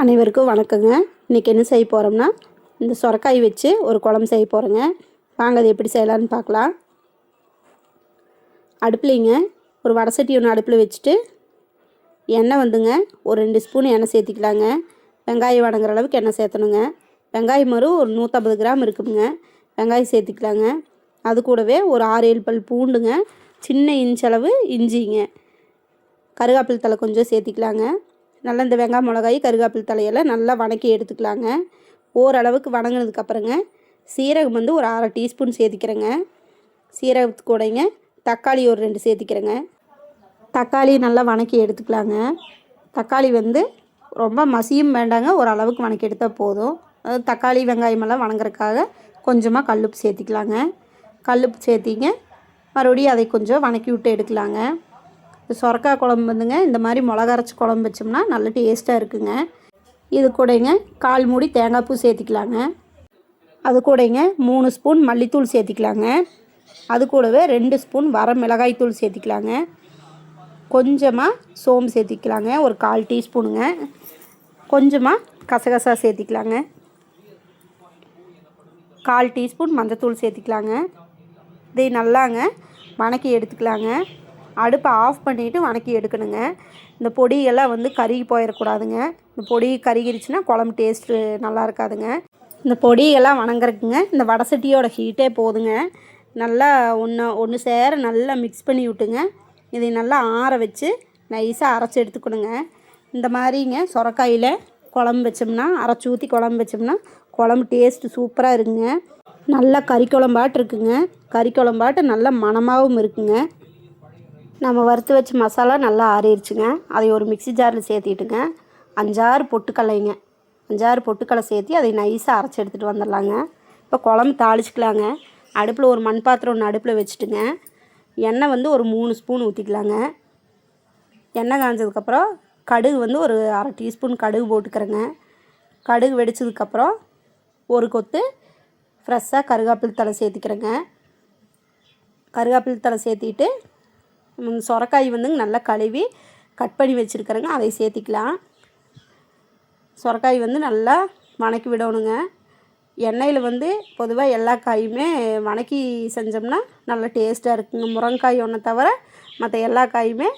அனைவருக்கும் வணக்கங்க. இன்றைக்கி என்ன செய்ய போகிறோம்னா இந்த சொரக்காய் வச்சு ஒரு குழம்பு செய்ய போகிறேங்க வாங்க அது எப்படி செய்யலான்னு பார்க்கலாம். அடுப்புலிங்க ஒரு வடை சட்டி ஒன்று அடுப்பில் வச்சுட்டு எண்ணெய் வந்துங்க ஒரு ரெண்டு ஸ்பூன் எண்ணெய் சேர்த்திக்கலாங்க. வெங்காயம் வணங்குற அளவுக்கு எண்ணெய் சேர்த்தணுங்க. வெங்காயம் மறு ஒரு நூற்றம்பது கிராம் இருக்குங்க. வெங்காயம் சேர்த்திக்கலாங்க. அது கூடவே ஒரு ஆறு ஏழு பல் பூண்டுங்க. சின்ன இன்ச் அளவு இஞ்சிங்க. கருவேப்பிலை தலை கொஞ்சம் சேர்த்திக்கலாங்க. நல்லா இந்த வெங்காயம் மிளகாய் கருகாப்பில் தலையெல்லாம் நல்லா வணக்கி எடுத்துக்கலாங்க. ஓரளவுக்கு வணங்கினதுக்கு அப்புறங்க சீரகம் வந்து ஒரு அரை டீஸ்பூன் சேர்த்திக்கிறேங்க சீரகத்து கூடங்க தக்காளி ஒரு ரெண்டு சேர்த்திக்கிறேங்க தக்காளி நல்லா வணக்கி எடுத்துக்கலாங்க. தக்காளி வந்து ரொம்ப மசியும் வேண்டாங்க ஓரளவுக்கு வணக்கி எடுத்தால் போதும். அதாவது தக்காளி வெங்காயமெல்லாம் வணங்குறதுக்காக கொஞ்சமாக கல்லுப்பு சேர்த்திக்கலாங்க கல்லுப்பு சேர்த்திங்க மறுபடியும் அதை கொஞ்சம் வணக்கி விட்டு எடுக்கலாங்க. சொரக்காய் குழம்பு வந்துங்க. இந்த மாதிரி மிளகா அரைச்சி குழம்பு வச்சோம்னா நல்ல டேஸ்ட்டாக இருக்குங்க. இது கூடங்க கால் மூடி தேங்காய் பூ சேர்த்திக்கலாங்க. அது கூடங்க மூணு ஸ்பூன் மல்லித்தூள் சேர்த்திக்கலாங்க. அது கூடவே ரெண்டு ஸ்பூன் வர மிளகாய் தூள் சேர்த்திக்கலாங்க. கொஞ்சமாக சோம்பு சேர்த்திக்கலாங்க. ஒரு கால் டீஸ்பூனுங்க. கொஞ்சமாக கசகசா சேர்த்திக்கலாங்க. கால் டீஸ்பூன் மஞ்சத்தூள் சேர்த்திக்கலாங்க. இதை நல்லாங்க வணக்கி எடுத்துக்கலாங்க. அடுப்பை ஆஃப் பண்ணிவிட்டு வணக்கி எடுக்கணுங்க. இந்த பொடியெல்லாம் வந்து கருகி போயிடக்கூடாதுங்க இந்த பொடி கருகிருச்சுன்னா குழம்பு டேஸ்ட்டு நல்லா இருக்காதுங்க. இந்த பொடியெல்லாம் வணங்குறதுக்குங்க. இந்த வடை சட்டியோட ஹீட்டே போதுங்க. நல்லா ஒன்று ஒன்று சேர நல்லா மிக்ஸ் பண்ணி விட்டுங்க. இதை நல்லா ஆற வச்சு நைஸாக அரைச்சி எடுத்துக்கணுங்க. இந்த மாதிரிங்க சொரக்காயில் குழம்பு வச்சோம்னா அரைச்சி ஊற்றி குழம்பு வச்சோம்னா குழம்பு டேஸ்ட்டு சூப்பராக இருக்குங்க. நல்லா கறி குழம்பாட்டு இருக்குங்க. கறி குழம்பாட்டு நல்லா மணமாகவும் இருக்குங்க. நம்ம வறுத்து வச்ச மசாலா நல்லா ஆறிடுச்சுங்க அதை ஒரு மிக்ஸி ஜாரில் சேர்த்திட்டுங்க. அஞ்சாறு பொட்டுக்கல்லைங்க. அஞ்சாறு பொட்டுக்கடலை சேர்த்தி அதை நைஸாக அரைச்சி எடுத்துகிட்டு வந்துடலாங்க. இப்போ குழம்பு தாளிச்சிக்கலாங்க. அடுப்பில் ஒரு மண் பாத்திரம் ஒன்று அடுப்பில் வச்சுட்டுங்க. எண்ணெய் வந்து ஒரு மூணு ஸ்பூன் ஊற்றிக்கலாங்க எண்ணெய் காஞ்சதுக்கப்புறம் கடுகு வந்து ஒரு அரை டீஸ்பூன் கடுகு போட்டுக்கிறேங்க. கடுகு வெடிச்சதுக்கப்புறம் ஒரு கொத்து ஃப்ரெஷ்ஷாக கருவேப்பிலை தலை சேர்த்திக்கிறேங்க. கருவேப்பிலை தலை சேர்த்திட்டு சொரக்காய் வந்துங்க நல்லா கழுவி கட் பண்ணி வச்சுருக்கிறேங்க. அதை சேர்த்திக்கலாம். சொரக்காய் வந்து நல்லா வணக்கி விடணுங்க. எண்ணெயில் வந்து பொதுவாக எல்லா காயுமே வணக்கி செஞ்சோம்னா நல்லா டேஸ்ட்டாக இருக்குங்க. முருங்கைக்காய் ஒன்றை தவிர மற்ற எல்லா காயுமே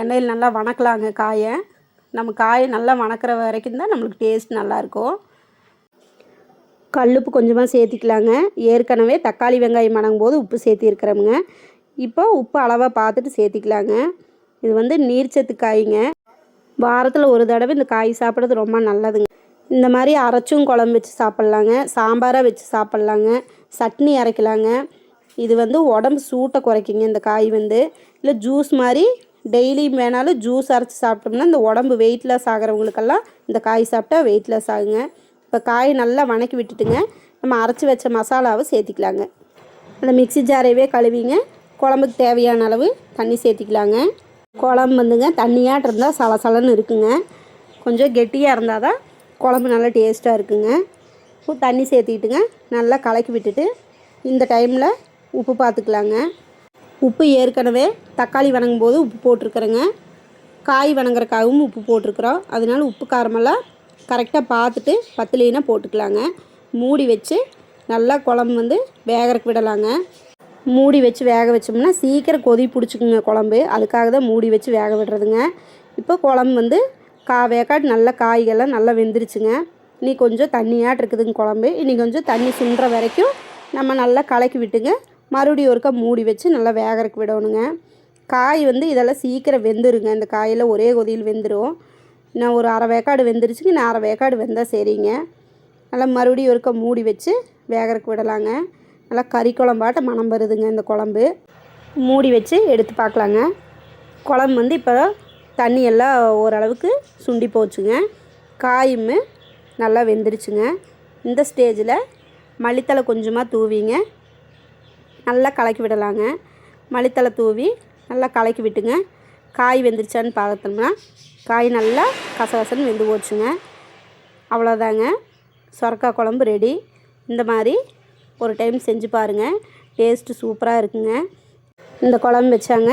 எண்ணெயில் நல்லா வணக்கலாங்க காயை. நம்ம காயை நல்லா வணக்கிற வரைக்கும் தான் நம்மளுக்கு டேஸ்ட் நல்லாயிருக்கும் கல்லுப்பு கொஞ்சமாக சேர்த்திக்கலாங்க. ஏற்கனவே தக்காளி வெங்காயம் வணங்கும் போது உப்பு சேர்த்திருக்கிறோமுங்க. இப்போ உப்பு அளவாக பார்த்துட்டு சேர்த்திக்கலாங்க. இது வந்து நீர்ச்சத்து காய்ங்க. வாரத்தில் ஒரு தடவை இந்த காய் சாப்பிட்றது ரொம்ப நல்லதுங்க. இந்த மாதிரி அரைச்சும் குழம்பு வச்சு சாப்பிட்லாங்க. சாம்பாராக வச்சு சாப்பிட்லாங்க. சட்னி அரைக்கலாங்க. இது வந்து உடம்பு சூட்டை குறைக்குங்க இந்த காய் வந்து. இல்லை ஜூஸ் மாதிரி டெய்லியும் வேணாலும் ஜூஸ் அரைச்சி சாப்பிட்டோம்னா இந்த உடம்பு வெயிட்லெஸ் ஆகிறவங்களுக்கெல்லாம் இந்த காய் சாப்பிட்டா வெயிட்லெஸ் ஆகுங்க. இப்போ காய் நல்லா வணக்கி விட்டுட்டுங்க. நம்ம அரைச்சி வச்ச மசாலாவை சேர்த்திக்கலாங்க. அந்த மிக்சி ஜாரையவே கழுவிங்க. குழம்புக்கு தேவையான அளவு தண்ணி சேர்த்திக்கலாங்க. குழம்பு வந்துங்க தண்ணியாட்டு இருந்தால் சலசலன்னு இருக்குங்க. கொஞ்சம் கெட்டியாக இருந்தால் தான் குழம்பு நல்லா டேஸ்ட்டாக இருக்குங்க. இப்போ தண்ணி சேர்த்திக்கிட்டுங்க நல்லா கலக்கி விட்டுட்டு இந்த டைமில் உப்பு பார்த்துக்கலாங்க உப்பு ஏற்கனவே தக்காளி வணங்கும் போது உப்பு போட்டிருக்குறேங்க. காய் வணங்குறக்காகவும் உப்பு போட்டிருக்குறோம். அதனால உப்பு காரமெல்லாம் கரெக்டாக பார்த்துட்டு பத்துலேனா போட்டுக்கலாங்க. மூடி வச்சு நல்லா குழம்பு வந்து வேகறக்கு விடலாங்க. மூடி வச்சு வேக வச்சோம்னா சீக்கிரம் கொதி பிடிச்சிக்குங்க குழம்பு. அதுக்காக தான் மூடி வச்சு வேக விடுறதுங்க. இப்போ குழம்பு வந்து கா வேக்காட்டு நல்லா காய்கள்லாம் நல்லா வெந்துருச்சுங்க. இனி கொஞ்சம் தண்ணியாட்டு இருக்குதுங்க குழம்பு. இனி கொஞ்சம் தண்ணி சுண்டுற வரைக்கும் நம்ம நல்லா கலக்கி விட்டுங்க. மறுபடியும் ஒருக்கா மூடி வச்சு நல்லா வேகறக்கு விடணுங்க. காய் வந்து இதெல்லாம் சீக்கிரம் வெந்துருங்க. இந்த காயெல்லாம் ஒரே கொதியில் வெந்துடும் நான் ஒரு அரை வேக்காடு வெந்துருச்சுங்க. நான் அரை வேக்காடு வெந்தால் சரிங்க. நல்லா மறுபடியும் ஒருக்கா மூடி வச்சு வேகறக்கு விடலாங்க. நல்லா கறி குழம்பாட்ட மணம் வருதுங்க இந்த குழம்பு. மூடி வச்சு எடுத்து பார்க்கலாங்க. குழம்பு வந்து இப்போ தண்ணி எல்லாம் ஓரளவுக்கு சுண்டி போச்சுங்க. காயும் நல்லா வெந்துருச்சுங்க. இந்த ஸ்டேஜில் மல்லித்தலை கொஞ்சமாக தூவிங்க. நல்லா கலக்கி விடலாங்க. மல்லித்தலை தூவி நல்லா கலக்கி விட்டுங்க. காய் வெந்துருச்சான்னு பார்த்தோம்னா காய் நல்லா கசகசன்னு வெந்து போச்சுங்க. அவ்வளோதாங்க சொரக்காய் குழம்பு ரெடி. இந்த மாதிரி ஒரு டைம் செஞ்சு பாருங்கள் டேஸ்ட்டு சூப்பராக இருக்குங்க. இந்த குழம்பு வச்சாங்க.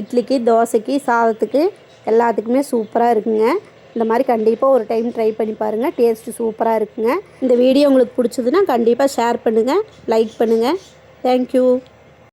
இட்லிக்கு தோசைக்கு சாதத்துக்கு எல்லாத்துக்குமே சூப்பராக இருக்குங்க. இந்த மாதிரி கண்டிப்பாக ஒரு டைம் ட்ரை பண்ணி பாருங்கள் டேஸ்ட்டு சூப்பராக இருக்குங்க. இந்த வீடியோ உங்களுக்கு பிடிச்சதுன்னா கண்டிப்பாக ஷேர் பண்ணுங்கள் லைக் பண்ணுங்கள் தேங்க்யூ